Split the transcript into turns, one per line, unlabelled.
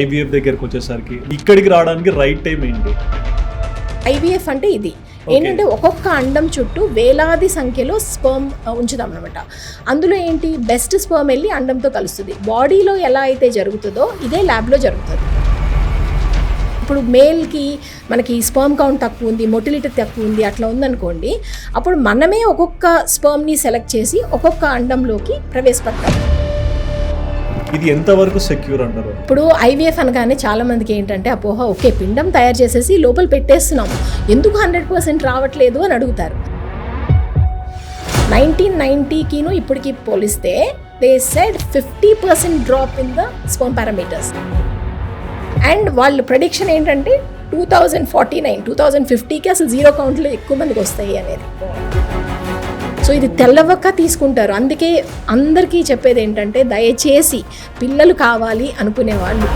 IVF దగ్గరకు వచ్చేసరికి ఇక్కడికి రావడానికి రైట్ టైం ఏంటి?
ఐవీఎఫ్ అంటే ఇది. ఏంటంటే ఒక్కొక్క అండం చుట్టూ వేలాది సంఖ్యలో స్పర్మ్ ఉంచుతాం అనమాట అందులో ఏంటి? బెస్ట్ స్పర్మ్ వెళ్ళి అండంతో కలుస్తుంది. బాడీలో ఎలా అయితే జరుగుతుందో ఇదే ల్యాబ్లో జరుగుతుంది. ఇప్పుడు మేల్కి మనకి స్పర్మ్ కౌంట్ తక్కువ ఉంది మొటిలిటీ తక్కువ ఉంది అట్లా ఉందనుకోండి అప్పుడు మనమే ఒక్కొక్క స్పర్మ్ని సెలెక్ట్ చేసి ఒక్కొక్క అండంలోకి ప్రవేశపెడతాం.
ఇది ఎంతవరకు సెక్యూర్ అంటారు?
ఇప్పుడు ఐవీఎఫ్ అనగానే చాలా మందికి ఏంటంటే అపోహ ఓకే పిండం తయారు చేసేసి లోపల పెట్టేస్తున్నాము ఎందుకు హండ్రెడ్ పర్సెంట్ రావట్లేదు అని అడుగుతారు. నైన్టీన్ నైంటీకిను ఇప్పటికి పోలిస్తే they said fifty percent drop in the spawn parameters and వాళ్ళ ప్రొడిక్షన్ ఏంటంటే two thousand forty nine two thousand ఫిఫ్టీకి అసలు జీరో కౌంట్లు ఎక్కువ మందికి వస్తాయి అనేది. సో ఇది తెల్లవక్క తీసుకుంటారు. అందుకే అందరికీ చెప్పేది ఏంటంటే దయచేసి పిల్లలు కావాలి అనుకునే వాళ్ళు